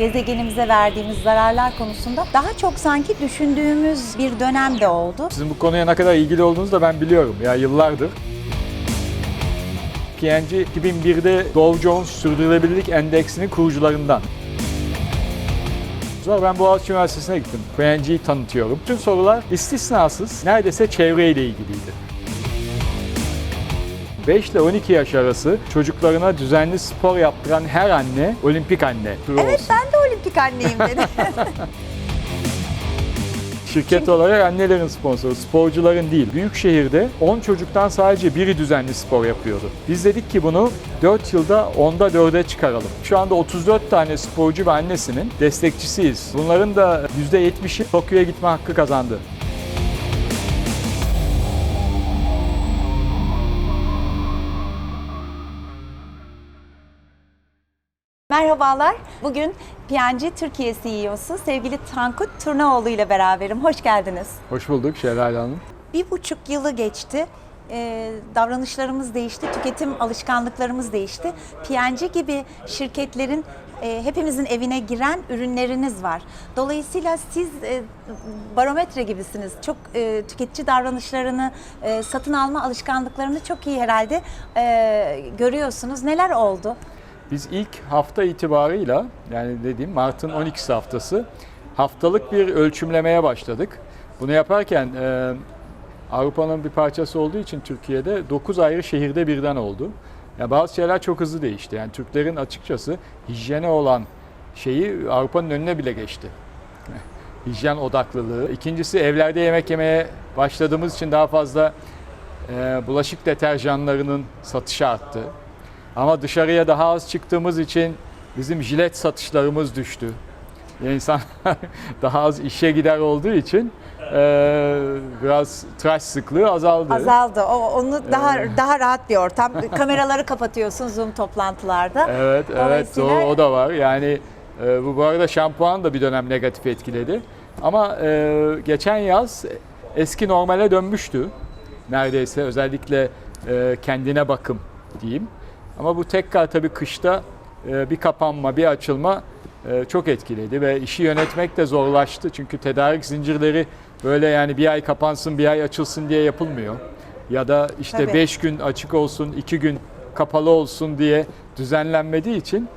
gezegenimize verdiğimiz zararlar konusunda daha çok sanki düşündüğümüz bir dönem de oldu. Sizin bu konuya ne kadar ilgili olduğunuzu da ben biliyorum ya yıllardır. PNG 2001'de Dow Jones Sürdürülebilirlik Endeksinin kurucularından. Ben Boğaziçi Üniversitesi'ne gittim. PNG'yi tanıtıyorum. Bütün sorular istisnasız neredeyse çevreyle ilgiliydi. 5 ile 12 yaş arası çocuklarına düzenli spor yaptıran her anne olimpik anne. Evet ben de olimpik anneyim dedi. Şirket olarak annelerin sponsoru, sporcuların değil. Büyük şehirde 10 çocuktan sadece biri düzenli spor yapıyordu. Biz dedik ki bunu 4 yılda 10'da 4'e çıkaralım. Şu anda 34 tane sporcu ve annesinin destekçisiyiz. Bunların da %70'i Tokyo'ya gitme hakkı kazandı. Merhabalar. Bugün PNG Türkiye CEO'su sevgili Tankut Turnaoğlu ile beraberim. Hoş geldiniz. Hoş bulduk Şelal Hanım. Bir buçuk yılı geçti. Ee, davranışlarımız değişti, tüketim alışkanlıklarımız değişti. PNG gibi şirketlerin e, hepimizin evine giren ürünleriniz var. Dolayısıyla siz e, barometre gibisiniz. Çok e, tüketici davranışlarını, e, satın alma alışkanlıklarını çok iyi herhalde e, görüyorsunuz. Neler oldu? Biz ilk hafta itibarıyla yani dediğim Mart'ın 12 haftası haftalık bir ölçümlemeye başladık. Bunu yaparken e, Avrupa'nın bir parçası olduğu için Türkiye'de 9 ayrı şehirde birden oldu. Yani bazı şeyler çok hızlı değişti. Yani Türklerin açıkçası hijyene olan şeyi Avrupa'nın önüne bile geçti. Hijyen odaklılığı. İkincisi evlerde yemek yemeye başladığımız için daha fazla e, bulaşık deterjanlarının satışı arttı. Ama dışarıya daha az çıktığımız için bizim jilet satışlarımız düştü. Yani insan daha az işe gider olduğu için eee, biraz tıraş sıklığı azaldı. Azaldı. O onu daha Evet. daha rahat bir ortam. Kameraları kapatıyorsun Zoom toplantılarda. Evet, evet doğru, o da var. Yani e, bu bu arada şampuan da bir dönem negatif etkiledi. Ama e, geçen yaz eski normale dönmüştü. Neredeyse özellikle e, kendine bakım diyeyim. Ama bu tekrar tabii kışta e, bir kapanma, bir açılma e, çok etkiledi ve işi yönetmek de zorlaştı. Çünkü tedarik zincirleri böyle yani bir ay kapansın, bir ay açılsın diye yapılmıyor. Ya da işte Tabii. 5 gün açık olsun, 2 gün kapalı olsun diye düzenlenmediği için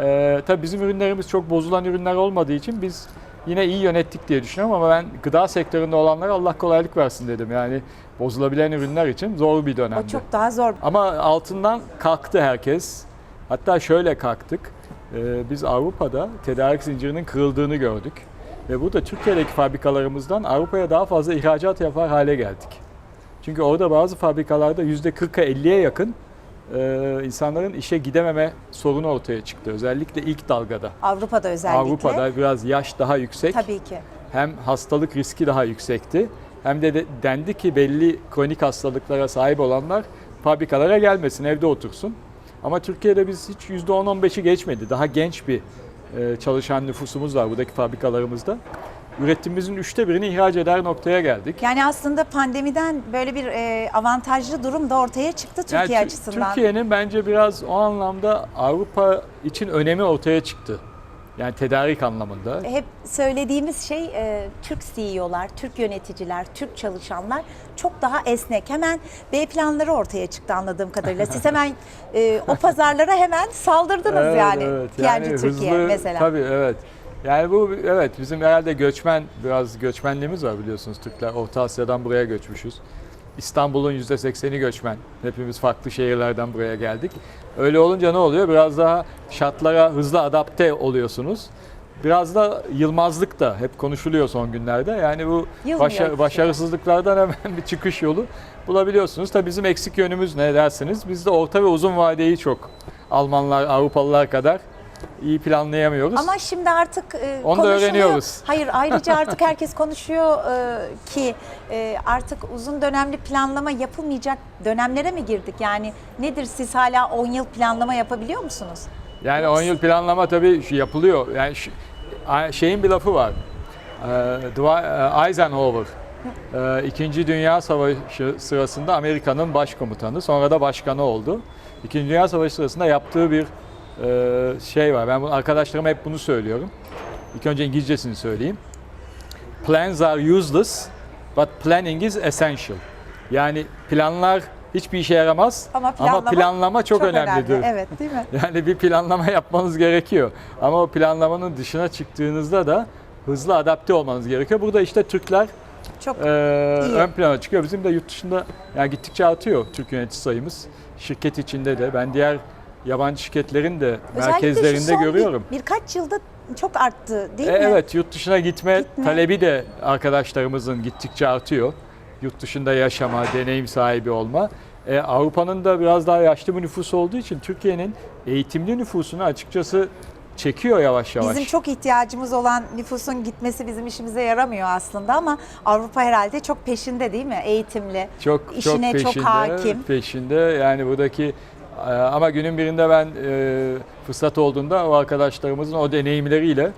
e, tabii bizim ürünlerimiz çok bozulan ürünler olmadığı için biz yine iyi yönettik diye düşünüyorum ama ben gıda sektöründe olanlara Allah kolaylık versin dedim. Yani bozulabilen ürünler için zor bir dönemdi. O çok daha zor. Ama altından kalktı herkes. Hatta şöyle kalktık. Ee, biz Avrupa'da tedarik zincirinin kırıldığını gördük. Ve burada Türkiye'deki fabrikalarımızdan Avrupa'ya daha fazla ihracat yapar hale geldik. Çünkü orada bazı fabrikalarda %40'a 50'ye yakın e, insanların işe gidememe sorunu ortaya çıktı. Özellikle ilk dalgada. Avrupa'da özellikle. Avrupa'da biraz yaş daha yüksek Tabii ki. hem hastalık riski daha yüksekti hem de, de dendi ki belli kronik hastalıklara sahip olanlar fabrikalara gelmesin, evde otursun. Ama Türkiye'de biz hiç %10-15'i geçmedi. Daha genç bir e, çalışan nüfusumuz var buradaki fabrikalarımızda. Üretimimizin üçte birini ihraç eder noktaya geldik. Yani aslında pandemiden böyle bir e, avantajlı durum da ortaya çıktı Türkiye Yani açısından. Türkiye'nin bence biraz o anlamda Avrupa için önemi ortaya çıktı. Yani tedarik anlamında. Hep söylediğimiz şey e, Türk CEO'lar, Türk yöneticiler, Türk çalışanlar çok daha esnek. Hemen B planları ortaya çıktı anladığım kadarıyla. Siz hemen e, o pazarlara hemen saldırdınız Evet, yani. evet. PNG Yani Türkiye hızlı, mesela. Tabii evet. Yani bu evet bizim herhalde göçmen biraz göçmenliğimiz var biliyorsunuz Türkler. Orta Asya'dan buraya göçmüşüz. İstanbul'un %80'i göçmen. Hepimiz farklı şehirlerden buraya geldik. Öyle olunca ne oluyor? Biraz daha şartlara hızlı adapte oluyorsunuz. Biraz da yılmazlık da hep konuşuluyor son günlerde. Yani bu başa- başarısızlıklardan hemen bir çıkış yolu bulabiliyorsunuz. Tabii bizim eksik yönümüz ne dersiniz? Biz de orta ve uzun vadeyi çok Almanlar, Avrupalılar kadar iyi planlayamıyoruz. Ama şimdi artık e, Onu da öğreniyoruz. Hayır ayrıca artık herkes konuşuyor e, ki e, artık uzun dönemli planlama yapılmayacak dönemlere mi girdik? Yani nedir siz hala 10 yıl planlama yapabiliyor musunuz? Yani 10 yıl planlama tabii şu yapılıyor. Yani şeyin bir lafı var. Ee, e, Eisenhower e, İkinci Dünya Savaşı sırasında Amerika'nın başkomutanı, sonra da başkanı oldu. İkinci Dünya Savaşı sırasında yaptığı bir e, şey var. Ben arkadaşlarıma hep bunu söylüyorum. İlk önce İngilizcesini söyleyeyim. Plans are useless, but planning is essential. Yani planlar hiçbir işe yaramaz Ama planlama, planlama çok, önemlidir. önemli. Evet değil mi? Yani bir planlama yapmanız gerekiyor. Ama o planlamanın dışına çıktığınızda da hızlı adapte olmanız gerekiyor. Burada işte Türkler Çok e, İyi. ön plana çıkıyor. Bizim de yurt dışında yani gittikçe artıyor Türk yönetici sayımız. Şirket içinde de ben diğer yabancı şirketlerin de Özellikle merkezlerinde son bir- görüyorum. birkaç yılda çok arttı değil E, mi? evet yurt dışına gitme, Gitme. talebi de arkadaşlarımızın gittikçe artıyor. Yurt dışında yaşama, deneyim sahibi olma. E, Avrupa'nın da biraz daha yaşlı bir nüfusu olduğu için Türkiye'nin eğitimli nüfusunu açıkçası çekiyor yavaş yavaş. Bizim çok ihtiyacımız olan nüfusun gitmesi bizim işimize yaramıyor aslında ama Avrupa herhalde çok peşinde değil mi? Eğitimli. çok işine çok çok peşinde, hakim. peşinde. Yani buradaki e, ama günün birinde ben e, fırsat olduğunda o arkadaşlarımızın o deneyimleriyle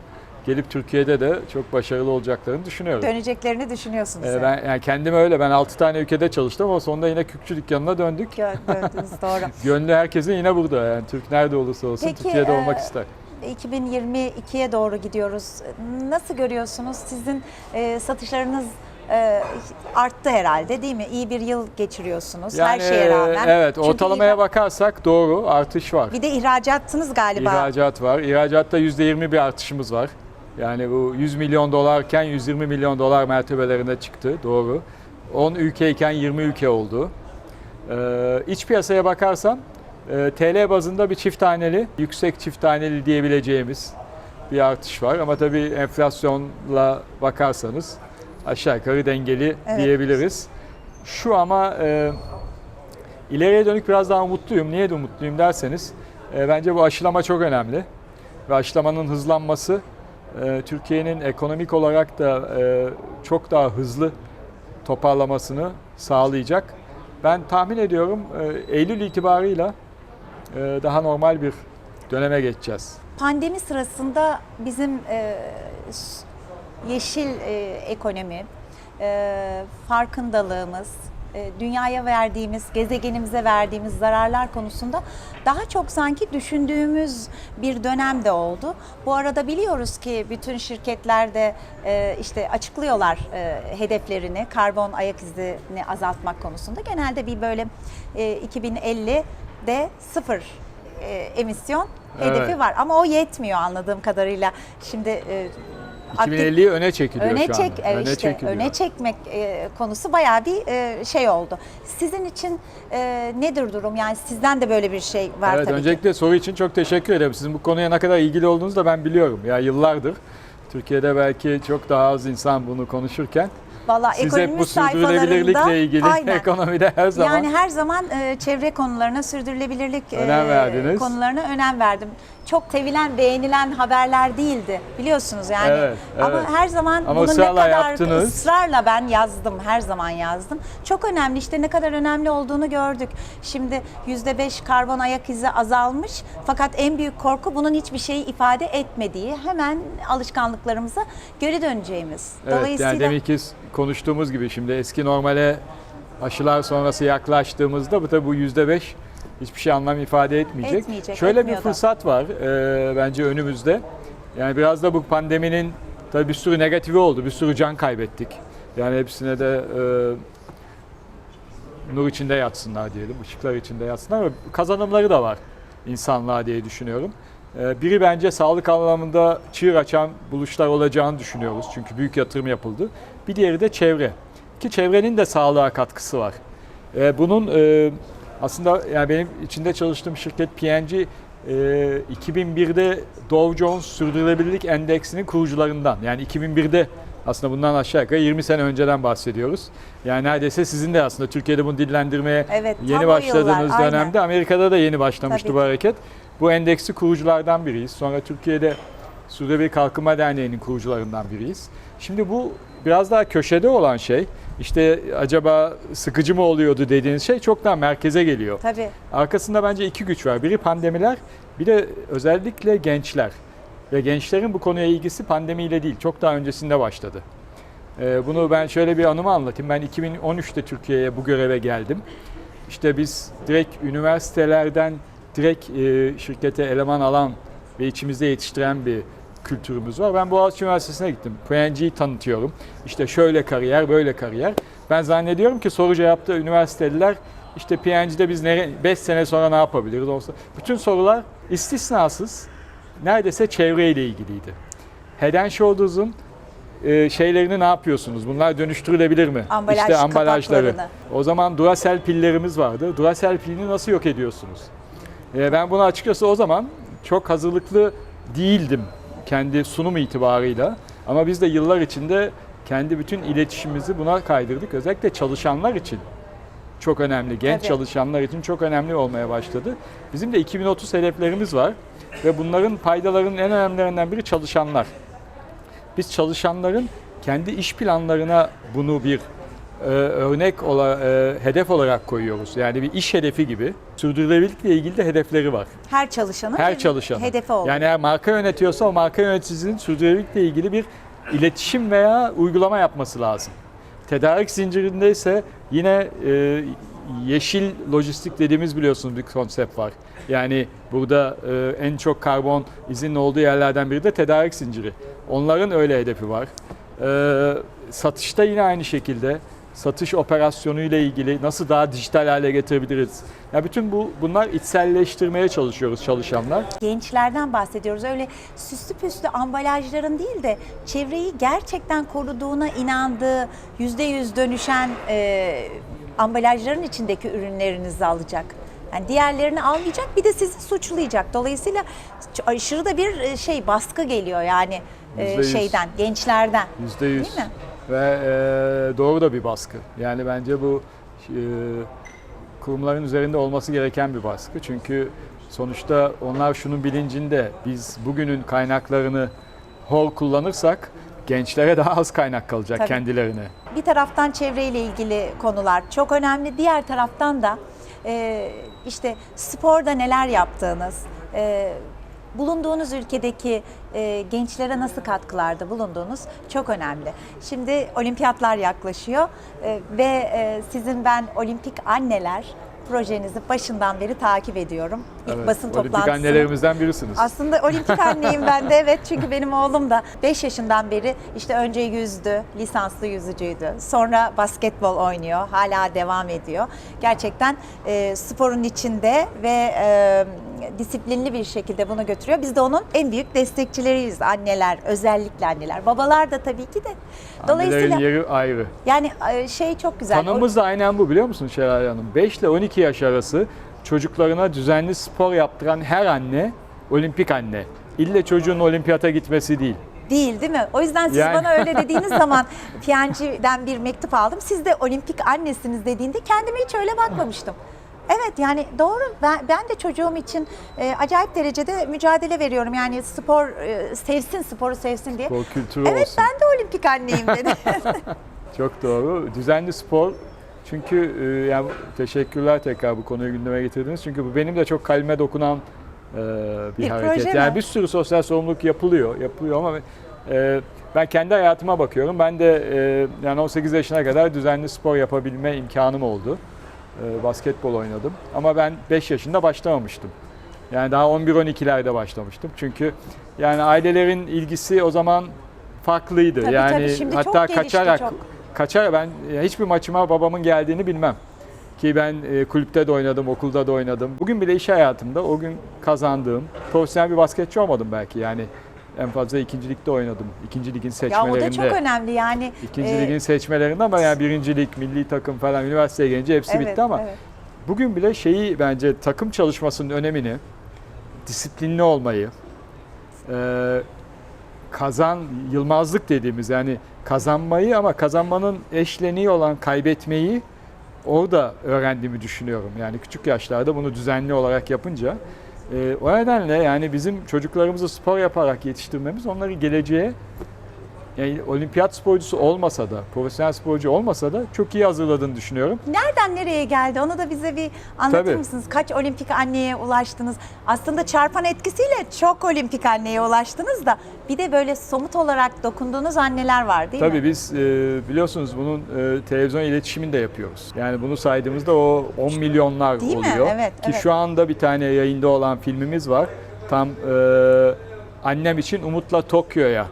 gelip Türkiye'de de çok başarılı olacaklarını düşünüyorum. Döneceklerini düşünüyorsunuz. E, yani. ben yani kendim öyle. Ben 6 tane ülkede çalıştım ama sonunda yine Kürkçü dükkanına döndük. Döndünüz doğru. Gönlü herkesin yine burada. Yani Türk nerede olursa olsun Peki, Türkiye'de e, olmak ister. 2022'ye doğru gidiyoruz. Nasıl görüyorsunuz? Sizin e, satışlarınız e, arttı herhalde değil mi? İyi bir yıl geçiriyorsunuz her Yani, şeye rağmen. Evet, Çünkü ortalamaya bakarsak doğru artış var. Bir de ihracatınız galiba. İhracat var. İhracatta %20 bir artışımız var. Yani bu 100 milyon dolarken 120 milyon dolar mertebelerine çıktı. Doğru. 10 ülkeyken 20 ülke oldu. Ee, iç piyasaya bakarsam e, TL bazında bir çift taneli, yüksek çift taneli diyebileceğimiz bir artış var. Ama tabii enflasyonla bakarsanız aşağı yukarı dengeli Evet. diyebiliriz. Şu ama e, ileriye dönük biraz daha umutluyum. Niye de umutluyum derseniz e, bence bu aşılama çok önemli. Ve aşılamanın hızlanması Türkiye'nin ekonomik olarak da e, çok daha hızlı toparlamasını sağlayacak. Ben tahmin ediyorum e, Eylül itibarıyla e, daha normal bir döneme geçeceğiz. Pandemi sırasında bizim yeşil ekonomi, farkındalığımız, dünyaya verdiğimiz, gezegenimize verdiğimiz zararlar konusunda daha çok sanki düşündüğümüz bir dönem de oldu. Bu arada biliyoruz ki bütün şirketler de e, işte açıklıyorlar e, hedeflerini, karbon ayak izini azaltmak konusunda. Genelde bir böyle e, 2050'de sıfır e, emisyon hedefi Evet. var ama o yetmiyor anladığım kadarıyla. Şimdi e, 2050'yi öne çekiliyor öne şu çek anda. e, işte çekiliyor. öne çekmek e, konusu bayağı bir e, şey oldu. Sizin için e, nedir durum? Yani sizden de böyle bir şey var Evet, tabii ki. öncelikle soru için çok teşekkür ederim. Sizin bu konuya ne kadar ilgili olduğunuzu da ben biliyorum. Ya yıllardır Türkiye'de belki çok daha az insan bunu konuşurken Vallahi siz hep bu sürdürülebilirlikle ilgili aynen. ekonomide her zaman Yani her zaman e, çevre konularına, sürdürülebilirlik e, Önem verdiniz. konularına önem verdim. Çok sevilen, beğenilen haberler değildi biliyorsunuz yani. Evet, Ama evet. her zaman Ama bunu ne kadar yaptınız. ısrarla ben yazdım, her zaman yazdım. Çok önemli işte ne kadar önemli olduğunu gördük. Şimdi %5 karbon ayak izi azalmış fakat en büyük korku bunun hiçbir şeyi ifade etmediği. Hemen alışkanlıklarımıza geri döneceğimiz. Evet, Dolayısıyla yani demek ki konuştuğumuz gibi şimdi eski normale aşılar sonrası yaklaştığımızda bu tabii bu yüzde beş hiçbir şey anlam ifade etmeyecek. Etmeyecek, Şöyle bir etmiyor da. fırsat var e, bence önümüzde. Yani biraz da bu pandeminin tabii bir sürü negatifi oldu, bir sürü can kaybettik. Yani hepsine de e, nur içinde yatsınlar diyelim, ışıklar içinde yatsınlar. Kazanımları da var insanlığa diye düşünüyorum. E, Biri bence sağlık anlamında çığır açan buluşlar olacağını düşünüyoruz. Çünkü büyük yatırım yapıldı. Bir diğeri de çevre. Ki çevrenin de sağlığa katkısı var. E, Bunun e, aslında yani benim içinde çalıştığım şirket PNG e, 2001'de Dow Jones Sürdürülebilirlik Endeksinin kurucularından. Yani 2001'de aslında bundan aşağı yukarı 20 sene önceden bahsediyoruz. Yani neredeyse sizin de aslında Türkiye'de bunu dillendirmeye Evet, yeni başladığınız yıllar, aynen. dönemde Amerika'da da yeni başlamıştı Tabii bu hareket. Bu endeksi kuruculardan biriyiz. Sonra Türkiye'de Sürdürülebilir Kalkınma Derneği'nin kurucularından biriyiz. Şimdi bu biraz daha köşede olan şey, işte acaba sıkıcı mı oluyordu dediğiniz şey çok daha merkeze geliyor. tabii Arkasında bence iki güç var. Biri pandemiler, bir de özellikle gençler. Ve gençlerin bu konuya ilgisi pandemiyle değil, çok daha öncesinde başladı. Ee, bunu ben şöyle bir anımı anlatayım. Ben 2013'te Türkiye'ye bu göreve geldim. İşte biz direkt üniversitelerden direkt e, şirkete eleman alan ve içimizde yetiştiren bir kültürümüz var. Ben Boğaziçi Üniversitesi'ne gittim. PNG'yi tanıtıyorum. İşte şöyle kariyer, böyle kariyer. Ben zannediyorum ki soru cevapta üniversiteliler işte PNG'de biz 5 sene sonra ne yapabiliriz olsa. Bütün sorular istisnasız neredeyse çevreyle ilgiliydi. Head and Shoulders'ın e, şeylerini ne yapıyorsunuz? Bunlar dönüştürülebilir mi? Ambalaj işte ambalajları. O zaman Duracell pillerimiz vardı. Duracell pilini nasıl yok ediyorsunuz? E, ben buna açıkçası o zaman çok hazırlıklı değildim kendi sunum itibarıyla. Ama biz de yıllar içinde kendi bütün iletişimimizi buna kaydırdık. Özellikle çalışanlar için çok önemli. Genç Tabii. çalışanlar için çok önemli olmaya başladı. Bizim de 2030 hedeflerimiz var ve bunların paydalarının en önemlilerinden biri çalışanlar. Biz çalışanların kendi iş planlarına bunu bir e, örnek ola, e, hedef olarak koyuyoruz. Yani bir iş hedefi gibi. Sürdürülebilirlikle ilgili de hedefleri var. Her çalışanın Her bir çalışan. hedefi oldu. Yani eğer marka yönetiyorsa o marka yöneticisinin sürdürülebilirlikle ilgili bir iletişim veya uygulama yapması lazım. Tedarik zincirinde ise yine e, yeşil lojistik dediğimiz biliyorsunuz bir konsept var. Yani burada e, en çok karbon izinin olduğu yerlerden biri de tedarik zinciri. Onların öyle hedefi var. E, satışta yine aynı şekilde satış operasyonu ile ilgili nasıl daha dijital hale getirebiliriz? Ya bütün bu bunlar içselleştirmeye çalışıyoruz çalışanlar. gençlerden bahsediyoruz. Öyle süslü püslü ambalajların değil de çevreyi gerçekten koruduğuna inandığı, yüzde yüz dönüşen e, ambalajların içindeki ürünlerinizi alacak. Yani diğerlerini almayacak bir de sizi suçlayacak. Dolayısıyla aşırı da bir e, şey baskı geliyor yani e, Yüzde yüz. şeyden, gençlerden. Yüzde yüz. Değil mi? Ve e, doğru da bir baskı. Yani bence bu e, kurumların üzerinde olması gereken bir baskı. Çünkü sonuçta onlar şunun bilincinde biz bugünün kaynaklarını hor kullanırsak gençlere daha az kaynak kalacak Tabii. kendilerine. Bir taraftan çevreyle ilgili konular çok önemli. Diğer taraftan da e, işte sporda neler yaptığınız, e, bulunduğunuz ülkedeki e, gençlere nasıl katkılarda bulunduğunuz çok önemli. Şimdi olimpiyatlar yaklaşıyor e, ve e, sizin ben olimpik anneler projenizi başından beri takip ediyorum. İlk Evet, basın Olimpik toplantısını. annelerimizden birisiniz. Aslında olimpik anneyim ben de evet çünkü benim oğlum da 5 yaşından beri işte önce yüzdü, lisanslı yüzücüydü. Sonra basketbol oynuyor, hala devam ediyor. Gerçekten e, sporun içinde ve e, disiplinli bir şekilde bunu götürüyor. Biz de onun en büyük destekçileriyiz anneler, özellikle anneler. Babalar da tabii ki de. Dolayısıyla Annelerin yeri ayrı. yani e, şey çok güzel. Tanımımız da aynen bu biliyor musun Şelale Hanım? 5 ile 12 yaş arası çocuklarına düzenli spor yaptıran her anne olimpik anne. İlle çocuğun olimpiyata gitmesi değil. Değil değil mi? O yüzden siz Yani- bana öyle dediğiniz zaman PNG'den bir mektup aldım. Siz de olimpik annesiniz dediğinde kendime hiç öyle bakmamıştım. Evet yani doğru ben, ben de çocuğum için e, acayip derecede mücadele veriyorum. Yani spor e, sevsin, sporu sevsin diye. Spor kültürü Evet olsun. ben de olimpik anneyim dedim. Çok doğru. Düzenli spor çünkü e, yani teşekkürler tekrar bu konuyu gündeme getirdiniz. Çünkü bu benim de çok kalbime dokunan e, bir, Bir hareket. yani mi? bir sürü sosyal sorumluluk yapılıyor, yapılıyor ama e, ben kendi hayatıma bakıyorum. Ben de e, yani 18 yaşına kadar düzenli spor yapabilme imkanım oldu. E, basketbol oynadım ama ben 5 yaşında başlamamıştım. Yani daha 11-12'lerde başlamıştım. Çünkü yani ailelerin ilgisi o zaman farklıydı. Tabii, yani tabii. Hatta gelişti, kaçarak çok. kaçar ben hiçbir maçıma babamın geldiğini bilmem. Ki ben e, kulüpte de oynadım, okulda da oynadım. Bugün bile iş hayatımda o gün kazandığım, profesyonel bir basketçi olmadım belki yani. En fazla ikinci ligde oynadım. İkinci ligin ya seçmelerinde. o da çok önemli yani. İkinci e, ligin seçmelerinde ama yani birinci lig, milli takım falan üniversiteye gelince hepsi evet, bitti ama evet. bugün bile şeyi bence takım çalışmasının önemini, disiplinli olmayı, e, kazan yılmazlık dediğimiz yani kazanmayı ama kazanmanın eşleniği olan kaybetmeyi orada öğrendiğimi düşünüyorum. Yani küçük yaşlarda bunu düzenli olarak yapınca e, o nedenle yani bizim çocuklarımızı spor yaparak yetiştirmemiz onları geleceğe yani olimpiyat sporcusu olmasa da, profesyonel sporcu olmasa da çok iyi hazırladığını düşünüyorum. Nereden nereye geldi? Onu da bize bir anlatır Tabii. mısınız? Kaç olimpik anneye ulaştınız? Aslında çarpan etkisiyle çok olimpik anneye ulaştınız da bir de böyle somut olarak dokunduğunuz anneler var değil Tabii mi? biz e, biliyorsunuz bunun e, televizyon iletişimini de yapıyoruz. Yani bunu saydığımızda o 10 milyonlar Değil mi? oluyor. Evet, Ki evet. şu anda bir tane yayında olan filmimiz var. Tam e, annem için Umut'la Tokyo'ya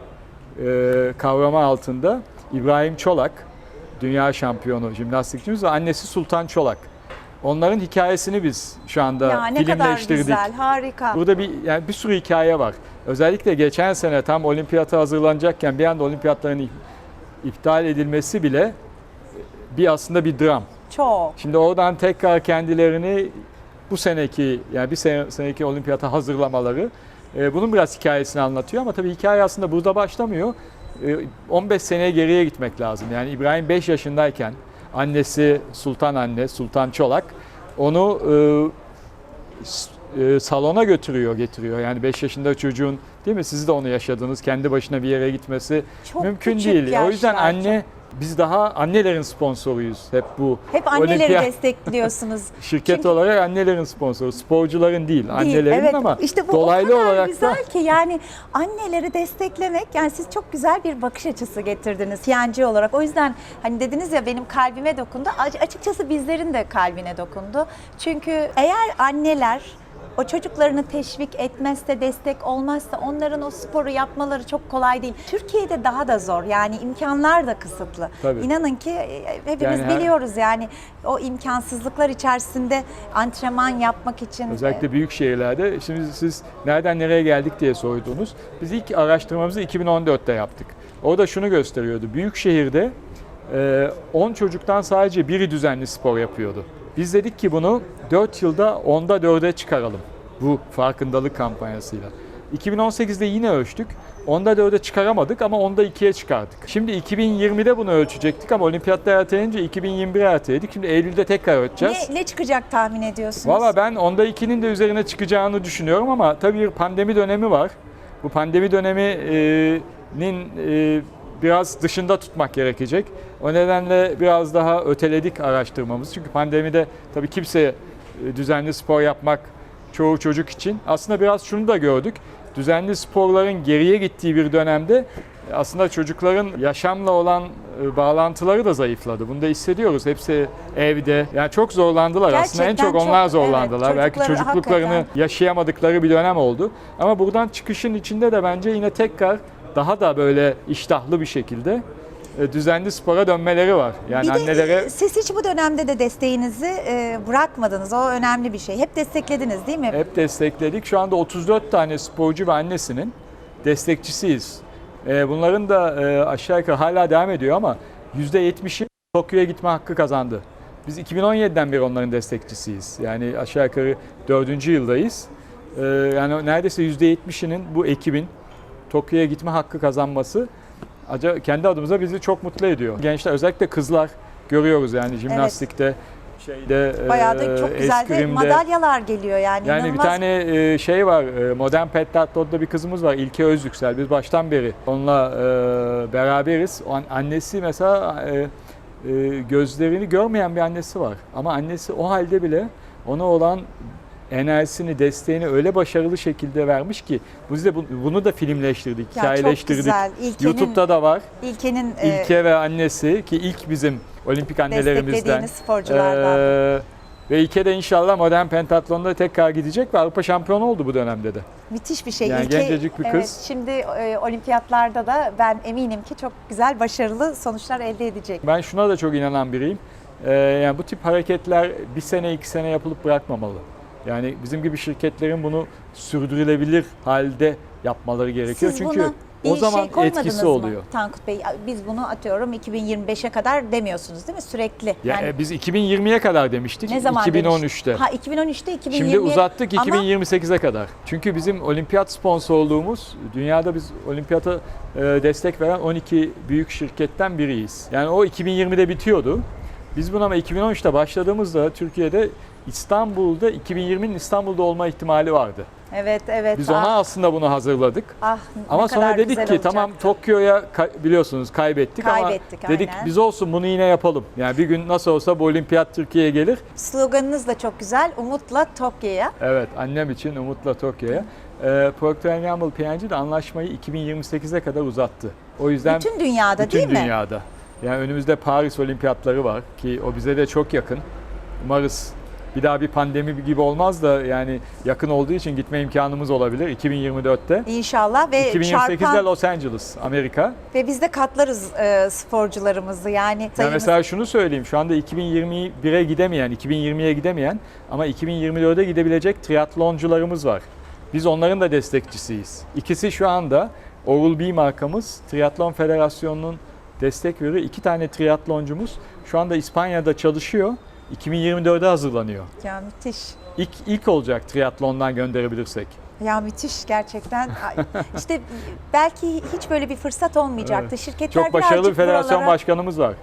e, kavramı altında İbrahim Çolak, dünya şampiyonu jimnastikçimiz ve annesi Sultan Çolak. Onların hikayesini biz şu anda Ya ne kadar güzel, harika. Burada bir yani bir sürü hikaye var. Özellikle geçen sene tam olimpiyata hazırlanacakken bir anda olimpiyatların ip- iptal edilmesi bile bir aslında bir dram. Çok. Şimdi oradan tekrar kendilerini bu seneki yani bir sene, seneki olimpiyata hazırlamaları e, bunun biraz hikayesini anlatıyor ama tabii hikaye aslında burada başlamıyor. E, 15 seneye geriye gitmek lazım. Yani İbrahim 5 yaşındayken annesi Sultan anne Sultan Çolak onu e, e, salona götürüyor, getiriyor. Yani 5 yaşında çocuğun değil mi? Siz de onu yaşadınız. Kendi başına bir yere gitmesi Çok mümkün değil. O yüzden anne biz daha annelerin sponsoruyuz hep bu. Hep anneleri olimpiyat destekliyorsunuz. şirket Çünkü- olarak annelerin sponsoru, sporcuların değil, Değil, annelerin evet. ama işte bu dolaylı o kadar olarak güzel da ki yani anneleri desteklemek yani siz çok güzel bir bakış açısı getirdiniz fiyancı olarak. O yüzden hani dediniz ya benim kalbime dokundu. Açıkçası bizlerin de kalbine dokundu. Çünkü eğer anneler o çocuklarını teşvik etmezse, destek olmazsa onların o sporu yapmaları çok kolay değil. Türkiye'de daha da zor. Yani imkanlar da kısıtlı. Tabii. İnanın ki e, hepimiz Yani her- biliyoruz yani o imkansızlıklar içerisinde antrenman yapmak için e, özellikle büyük şehirlerde şimdi siz nereden nereye geldik diye sordunuz. Biz ilk araştırmamızı 2014'te yaptık. Orada şunu gösteriyordu. Büyük şehirde e, 10 çocuktan sadece biri düzenli spor yapıyordu. Biz dedik ki bunu 4 yılda 10'da 4'e çıkaralım bu farkındalık kampanyasıyla. 2018'de yine ölçtük. Onda 4'e çıkaramadık ama onda 2'ye çıkardık. Şimdi 2020'de bunu ölçecektik ama olimpiyatlar erteleyince 2021'e erteledik. Şimdi Eylül'de tekrar ölçeceğiz. Ne, ne çıkacak tahmin ediyorsunuz? Valla ben onda 2'nin de üzerine çıkacağını düşünüyorum ama tabii bir pandemi dönemi var. Bu pandemi döneminin e, biraz dışında tutmak gerekecek. O nedenle biraz daha öteledik araştırmamızı. Çünkü pandemide tabii kimse e, düzenli spor yapmak çoğu çocuk için. Aslında biraz şunu da gördük. Düzenli sporların geriye gittiği bir dönemde aslında çocukların yaşamla olan e, bağlantıları da zayıfladı. Bunu da hissediyoruz. Hepsi evde. Yani çok zorlandılar. Aslında en Gerçekten çok onlar çok, zorlandılar. evet, Belki çocukluklarını hakikaten. yaşayamadıkları bir dönem oldu. Ama buradan çıkışın içinde de bence yine tekrar daha da böyle iştahlı bir şekilde e, düzenli spora dönmeleri var. Yani bir de annelere siz hiç bu dönemde de desteğinizi e, bırakmadınız. O önemli bir şey. Hep desteklediniz değil mi? hep destekledik. Şu anda 34 tane sporcu ve annesinin destekçisiyiz. E, Bunların da aşağı yukarı hala devam ediyor ama %70'i Tokyo'ya gitme hakkı kazandı. Biz 2017'den beri onların destekçisiyiz. Yani aşağı yukarı 4. yıldayız. Yani neredeyse %70'inin bu ekibin Tokyo'ya gitme hakkı kazanması acaba kendi adımıza bizi çok mutlu ediyor. Gençler özellikle kızlar görüyoruz yani jimnastikte şeyde Bayağı da e, çok güzel de madalyalar geliyor yani. Yani bir inanılmaz. tane e, şey var, e, Modern Pentathlon'da bir kızımız var, İlke Özyüksel. Biz baştan beri onunla beraberiz. Annesi mesela gözlerini görmeyen bir annesi var. Ama annesi o halde bile ona olan enerjisini, desteğini öyle başarılı şekilde vermiş ki biz de bu- bunu da filmleştirdik, Ya çok hikayeleştirdik. güzel. İlkenin- YouTube'da da var. İlke'nin e, İlke ve annesi ki ilk bizim olimpik annelerimizden. sporculardan. Ee, ve İlke de inşallah modern pentatlonda tekrar gidecek ve Avrupa şampiyonu oldu bu dönemde de. Müthiş bir şey. Yani İlke- gencecik bir evet, kız. şimdi e, olimpiyatlarda da ben eminim ki çok güzel, başarılı sonuçlar elde edecek. Ben şuna da çok inanan biriyim. Ee, yani bu tip hareketler bir sene iki sene yapılıp bırakmamalı. Yani bizim gibi şirketlerin bunu sürdürülebilir halde yapmaları gerekiyor. Siz Çünkü bir o zaman şey etkisi mı oluyor. Tankut Bey? Biz bunu atıyorum 2025'e kadar demiyorsunuz değil mi? Sürekli. Ya, yani e, biz 2020'ye kadar demiştik. ne zaman 2013'te. demiş? Ha 2013'te 2020'ye. Şimdi uzattık Ama 2028'e kadar. Çünkü bizim olimpiyat sponsorluğumuz dünyada biz olimpiyata e, destek veren 12 büyük şirketten biriyiz. Yani o 2020'de bitiyordu. Biz buna ama 2013'te başladığımızda Türkiye'de İstanbul'da 2020'nin İstanbul'da olma ihtimali vardı. Evet, evet. Biz ah, ona aslında bunu hazırladık. ah, Ama sonra dedik ki tamam olacaktı. Tokyo'ya kay- biliyorsunuz kaybettik, Kaybettik, ama dedik aynen. biz olsun bunu yine yapalım. Yani bir gün nasıl olsa bu olimpiyat Türkiye'ye gelir. Sloganınız da çok güzel. Umutla Tokyo'ya. Evet annem için umutla Tokyo'ya. Ee, Procter Gamble P&G de anlaşmayı 2028'e kadar uzattı. O yüzden Bütün dünyada bütün değil mi? dünyada. Yani önümüzde Paris Olimpiyatları var ki o bize de çok yakın. Umarız bir daha bir pandemi gibi olmaz da yani yakın olduğu için gitme imkanımız olabilir 2024'te. İnşallah ve 2028'de çarpan Los Angeles, Amerika. ve biz de katlarız e, sporcularımızı. Yani Ya sayımız- mesela şunu söyleyeyim. Şu anda 2021'e gidemeyen, 2020'ye gidemeyen ama 2024'e gidebilecek triatloncularımız var. Biz onların da destekçisiyiz. İkisi şu anda Oral B markamız Triatlon Federasyonu'nun destek veriyor. İki tane triatloncumuz şu anda İspanya'da çalışıyor. 2024'e hazırlanıyor. ya müthiş. İlk, ilk olacak triatlondan gönderebilirsek. Ya müthiş gerçekten. İşte belki hiç böyle bir fırsat olmayacaktı. Şirketler Çok başarılı bir federasyon buralara- başkanımız var.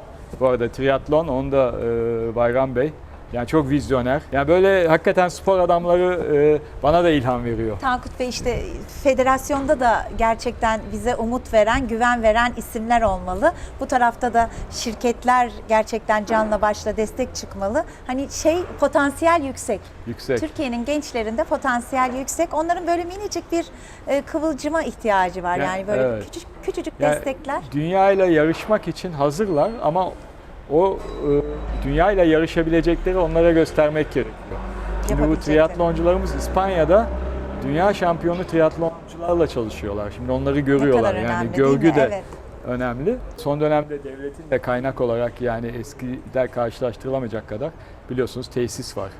Bu arada triatlon, onu da e, Bayram Bey. Yani çok vizyoner. Yani böyle hakikaten spor adamları e, bana da ilham veriyor. Tankut Bey işte federasyonda da gerçekten bize umut veren, güven veren isimler olmalı. Bu tarafta da şirketler gerçekten canla başla destek çıkmalı. Hani şey potansiyel yüksek. Yüksek. Türkiye'nin gençlerinde potansiyel yüksek. Onların böyle minicik bir e, kıvılcıma ihtiyacı var. Ya, Yani böyle evet. küçücük küçücük Yani destekler. Dünya ile yarışmak için hazırlar ama o e, dünya ile yarışabilecekleri onlara göstermek gerekiyor. Şimdi bu triatloncularımız İspanya'da dünya şampiyonu triatloncularla çalışıyorlar. Şimdi onları Ne görüyorlar. kadar yani önemli görgü de Evet. önemli. Son dönemde devletin de kaynak olarak yani eskiler karşılaştırılamayacak kadar biliyorsunuz tesis var.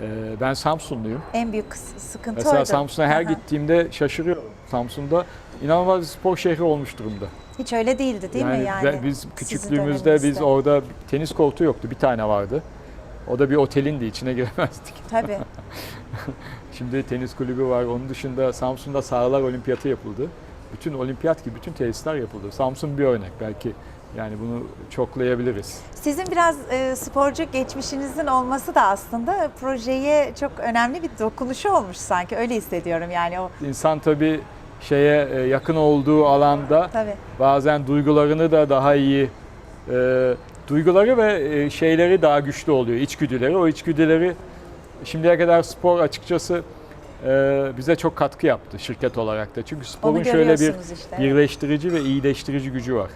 Ee, Ben Samsunluyum. En büyük sıkıntı Mesela oydu. Samsun'a her Aha. gittiğimde şaşırıyorum. Samsun'da inanılmaz bir spor şehri olmuş durumda. Hiç öyle değildi değil mi yani? ben- Biz küçüklüğümüzde biz orada tenis kortu yoktu. Bir tane vardı. O da bir otelindi. içine giremezdik. Tabii. Şimdi tenis kulübü var. Onun dışında Samsun'da Sağlar Olimpiyatı yapıldı. Bütün olimpiyat gibi bütün tesisler yapıldı. Samsun bir örnek. Belki yani bunu çoklayabiliriz. Sizin biraz e, sporcu geçmişinizin olması da aslında projeye çok önemli bir dokunuşu olmuş sanki. Öyle hissediyorum yani o İnsan tabii şeye e, yakın olduğu alanda tabii. bazen duygularını da daha iyi e, duyguları ve e, şeyleri daha güçlü oluyor içgüdüleri. O içgüdüleri şimdiye kadar spor açıkçası e, bize çok katkı yaptı şirket olarak da. Çünkü sporun şöyle bir işte. birleştirici ve iyileştirici gücü var.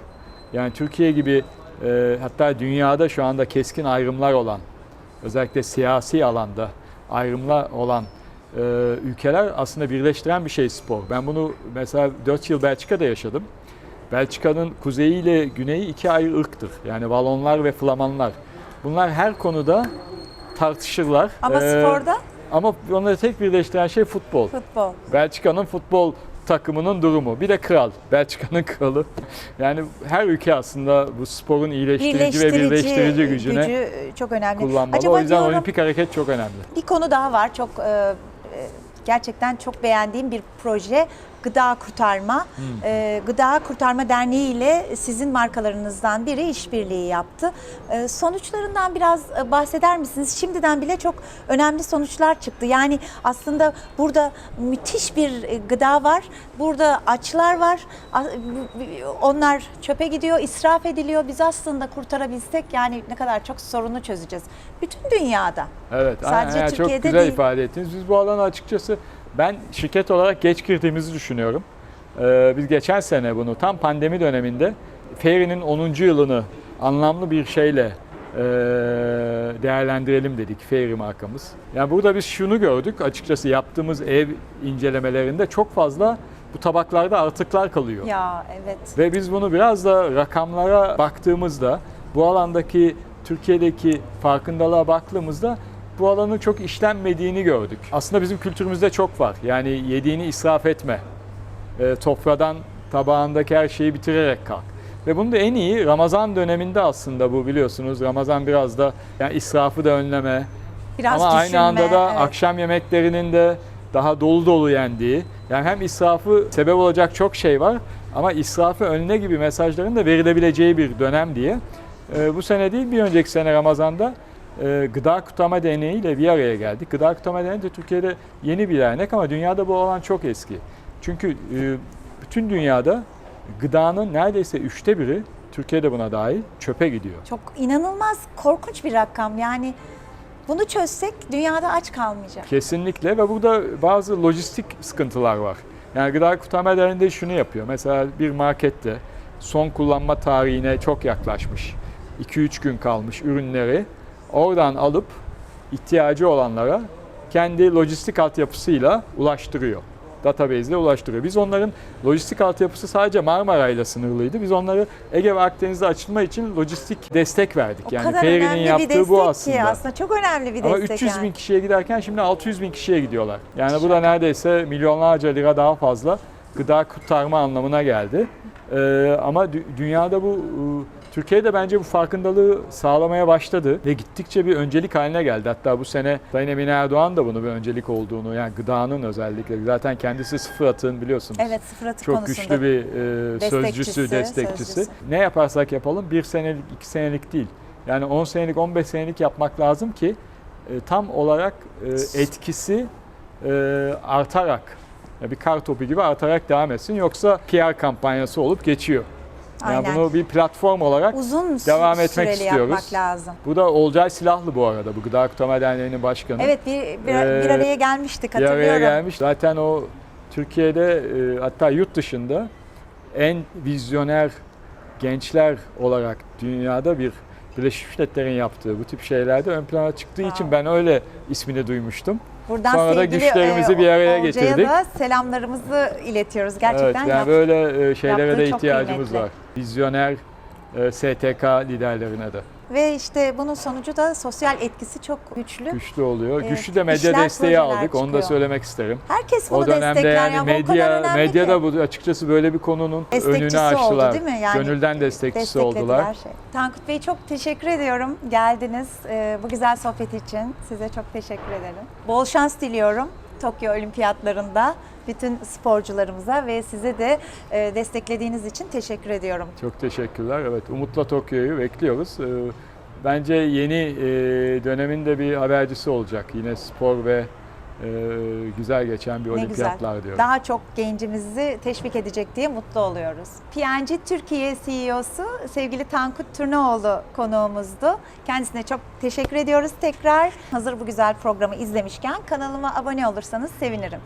Yani Türkiye gibi e, hatta dünyada şu anda keskin ayrımlar olan özellikle siyasi alanda ayrımlar olan e, ülkeler aslında birleştiren bir şey spor. Ben bunu mesela 4 yıl Belçika'da yaşadım. Belçika'nın kuzeyi ile güneyi iki ayrı ırktır. Yani Valonlar ve Flamanlar. Bunlar her konuda tartışırlar. Ama Ee, sporda ama onları tek birleştiren şey futbol. futbol. Belçika'nın futbol takımının durumu. Bir de kral. Belçika'nın kralı. Yani her ülke aslında bu sporun iyileştirici, ve birleştirici gücüne gücü çok önemli. kullanmalı. Acaba o yüzden diyorum, olimpik hareket çok önemli. bir konu daha var. Çok e, e, gerçekten çok beğendiğim bir proje. Gıda Kurtarma. E, Gıda Kurtarma Derneği ile sizin markalarınızdan biri işbirliği yaptı. E, sonuçlarından biraz e, bahseder misiniz? Şimdiden bile çok önemli sonuçlar çıktı. Yani aslında burada müthiş bir e, gıda var. Burada açlar var. Onlar çöpe gidiyor, israf ediliyor. Biz aslında kurtarabilsek yani ne kadar çok sorunu çözeceğiz. Bütün dünyada. Evet, Sadece aynen, yani çok Türkiye'de güzel değil. ifade ettiniz. Biz bu alana açıkçası ben şirket olarak geç girdiğimizi düşünüyorum. Ee, biz geçen sene bunu tam pandemi döneminde Fairy'nin 10. yılını anlamlı bir şeyle e, değerlendirelim dedik Fairy markamız. Yani burada biz şunu gördük açıkçası yaptığımız ev incelemelerinde çok fazla bu tabaklarda artıklar kalıyor. Ya evet. Ve biz bunu biraz da rakamlara baktığımızda, bu alandaki Türkiye'deki farkındalığa baktığımızda bu alanın çok işlenmediğini gördük. Aslında bizim kültürümüzde çok var. Yani yediğini israf etme. E, sofradan tabağındaki her şeyi bitirerek kalk. Ve bunu da en iyi Ramazan döneminde aslında bu biliyorsunuz. Ramazan biraz da yani israfı da önleme, Biraz ama aynı düşünme, anda da evet. akşam yemeklerinin de daha dolu dolu yendiği. Yani hem israfı sebep olacak çok şey var ama israfı önüne gibi mesajların da verilebileceği bir dönem diye. Ee, bu sene değil bir önceki sene Ramazan'da e, Gıda Kutlama Derneği ile bir araya geldik. Gıda Kutlama Derneği de Türkiye'de yeni bir dernek ama dünyada bu alan çok eski. Çünkü e, bütün dünyada gıdanın neredeyse üçte biri, Türkiye'de buna dahil, çöpe gidiyor. Çok inanılmaz korkunç bir rakam. Yani bunu çözsek dünyada aç kalmayacak. Kesinlikle ve burada bazı lojistik sıkıntılar var. Yani Gıda Kurtarma Derneği şunu yapıyor. Mesela bir markette son kullanma tarihine çok yaklaşmış, 2-3 gün kalmış ürünleri oradan alıp ihtiyacı olanlara kendi lojistik altyapısıyla ulaştırıyor. Database ile ulaştırıyor. Biz onların lojistik altyapısı sadece Marmara ile sınırlıydı. Biz onları Ege ve Akdeniz'de açılma için lojistik destek verdik. O yani önemli yaptığı bir destek bu aslında. ki aslında çok önemli bir Ama destek 300 yani. bin kişiye giderken şimdi 600 bin kişiye gidiyorlar. Yani bu da neredeyse milyonlarca lira daha fazla gıda kurtarma anlamına geldi. Ee, ama dü- dünyada bu, e, Türkiye'de bence bu farkındalığı sağlamaya başladı ve gittikçe bir öncelik haline geldi. Hatta bu sene Sayın Emine Erdoğan da bunu bir öncelik olduğunu, yani gıdanın özellikle, zaten kendisi sıfır atığın biliyorsunuz. Evet sıfır atık Çok güçlü bir e, Destekçisi, sözcüsü, destekçisi. sözcüsü. Ne yaparsak yapalım bir senelik, iki senelik değil. Yani 10 senelik, 15 senelik yapmak lazım ki e, tam olarak e, etkisi e, artarak, bir kar topu gibi artarak devam etsin. Yoksa PR kampanyası olup geçiyor. Yani Aynen. bunu bir platform olarak Uzun devam etmek süreli istiyoruz. yapmak lazım. bu da Olcay Silahlı bu arada. Bu Gıda Kurtarma Derneği'nin başkanı. Evet bir, bir, bir Ee, araya gelmiştik bir araya hatırlıyorum. gelmiş. Zaten o Türkiye'de e, hatta yurt dışında en vizyoner gençler olarak dünyada bir Birleşmiş Milletler'in yaptığı bu tip şeylerde ön plana çıktığı için ben öyle ismini duymuştum. Buradan Sonra da güçlerimizi e, bir araya Olcay'a getirdik. da selamlarımızı iletiyoruz. Gerçekten evet, yani böyle e, şeylere de ihtiyacımız var. Vizyoner e, STK liderlerine de Ve işte bunun sonucu da sosyal etkisi çok güçlü. güçlü oluyor. Evet, Güçlü de medya işler, desteği aldık. Onu da çıkıyor. söylemek isterim. Herkes bunu O dönemde yani ya. bu o kadar medya önemli medya ki. da bu açıkçası böyle bir konunun Destekçisi önünü oldu, açtılar. değil mi? Yani Gönülden destekçisi Desteklediler oldular. Şey. Tankut Bey çok teşekkür ediyorum. Geldiniz e, bu güzel sohbet için. Size çok teşekkür ederim. Bol şans diliyorum Tokyo Olimpiyatlarında bütün sporcularımıza ve size de e, desteklediğiniz için teşekkür ediyorum. Çok teşekkürler. Evet, Umut'la Tokyo'yu bekliyoruz. Ee, Bence yeni e, dönemin de bir habercisi olacak. Yine spor ve e, güzel geçen bir Ne güzel. olimpiyatlar diyorum. Daha çok gencimizi teşvik edecek diye mutlu oluyoruz. PNG Türkiye CEO'su sevgili Tankut Turnaoğlu konuğumuzdu. Kendisine çok teşekkür ediyoruz tekrar. Hazır bu güzel programı izlemişken kanalıma abone olursanız sevinirim.